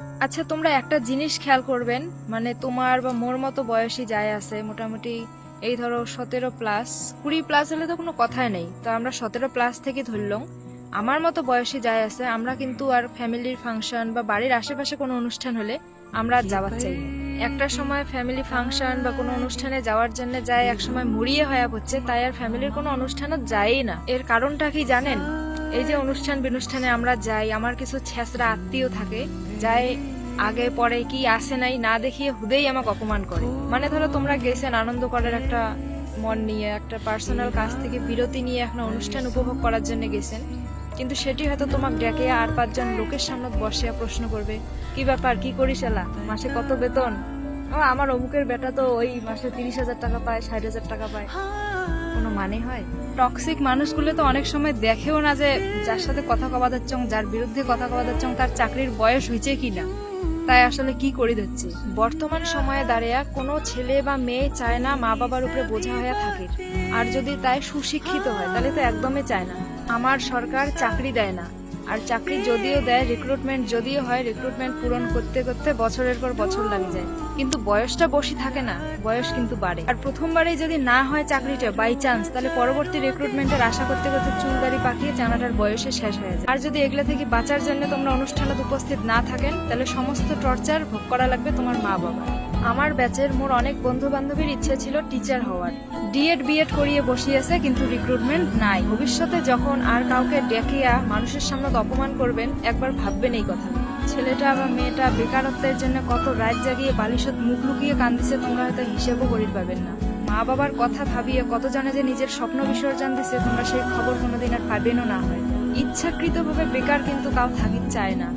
আচ্ছা তোমরা একটা জিনিস খেয়াল করবেন মানে তোমার বা মোর মতো বয়সী যায় আছে মোটামুটি এই ধরো সতেরো প্লাস কুড়ি প্লাস হলে তো কোনো কথাই নেই। তো আমরা সতেরো প্লাস থেকে ধরলাম। আমার মতো বয়সী যায় আছে আমরা কিন্তু আর ফ্যামিলির ফাংশন বা বাড়ির আশেপাশে কোনো অনুষ্ঠান হলে আমরা আর যাওয়ার চাই একটা সময় ফ্যামিলি ফাংশন বা কোনো অনুষ্ঠানে যাওয়ার জন্য যায় এক সময় মুড়িয়ে হয়ে পড়ছে তাই আর ফ্যামিলির কোনো অনুষ্ঠানে যায়ই না। এর কারণটা কি জানেন? এই যে অনুষ্ঠান বিনুষ্ঠানে আমরা যাই, আমার কিছু ছেঁচড়া আত্মীয় থাকে যায় আগে পরে কি আসে নাই না দেখিয়ে হুদেই আমাকে অপমান করে। মানে ধরো তোমরা গেছেন আনন্দ করার একটা মন নিয়ে, একটা পার্সোনাল কাজ থেকে বিরতি নিয়ে এখন অনুষ্ঠান উপভোগ করার জন্য গেছেন। কিন্তু সেটি হয়তো তোমাকে ডেকে আর পাঁচজন লোকের সামনে বসিয়া প্রশ্ন করবে, কি ব্যাপার? কি করিস এলা? মাসে কত বেতন? আমার অমুকের বেটা তো ওই মাসে তিরিশ হাজার টাকা পায়, ষাট হাজার টাকা পায়। কোনো মানে হয়? টক্সিক মানুষগুলো তো অনেক সময় দেখেও না যে যার সাথে কথা কবা যাচ্ছং যার বিরুদ্ধে কথা কবা যাচ্ছং তার চাকরির বয়স হয়েছে কিনা। তাই আসলে কি করে দিচ্ছে? বর্তমান সময়ে দাঁড়িয়ে কোনো ছেলে বা মেয়ে চায় না মা বাবার উপরে বোঝা হয়ে থাকে। আর যদি তাই সুশিক্ষিত হয়, তাহলে তো একদমই চায় না। আমার সরকার চাকরি দেয় না। আর চাকরি যদিও দেয় রিক্রুটমেন্ট যদিও হয় রিক্রুটমেন্ট পূরণ করতে করতে বছরের পর বছর লাগে যায়। কিন্তু বয়সটা বসে থাকে না, বয়স কিন্তু বাড়ে। আর প্রথমবারে যদি না হয় চাকরিটা বাই চান্স তাহলে পরবর্তী রিক্রুটমেন্টের আশা করতে করতে চুলদারি পাকিয়ে জানাটার বয়সে শেষ হয়ে যায়। আর যদি এগুলা থেকে বাঁচার জন্য তোমরা অনুষ্ঠানে উপস্থিত না থাকেন, তাহলে সমস্ত টর্চার ভোগ করা লাগবে তোমার মা বাবা আমার ব্যাচের মোর অনেক বন্ধু বান্ধবীর ইচ্ছে ছিল টিচার হওয়ার। ডিএড বিএড করিয়ে বসিয়েছে, কিন্তু রিক্রুটমেন্ট নাই। ভবিষ্যতে যখন আর কাউকে ডেকিয়া মানুষের সামনে অপমান করবেন, একবার ভাববেন এই কথা। ছেলেটা বা মেয়েটা বেকারত্বের জন্য কত রাত জাগিয়ে বালিশত মুখ লুকিয়ে কান্দিছে, তোমরা হয়তো হিসেবও করিতে পারবেন না। মা বাবার কথা ভাবিয়ে কত জানে যে নিজের স্বপ্ন বিসর্জন দিছে, তোমরা সেই খবর কোনোদিন আর পাবেনও না। হয় ইচ্ছাকৃতভাবে বেকার কিন্তু কাউ থাকিত চায় না।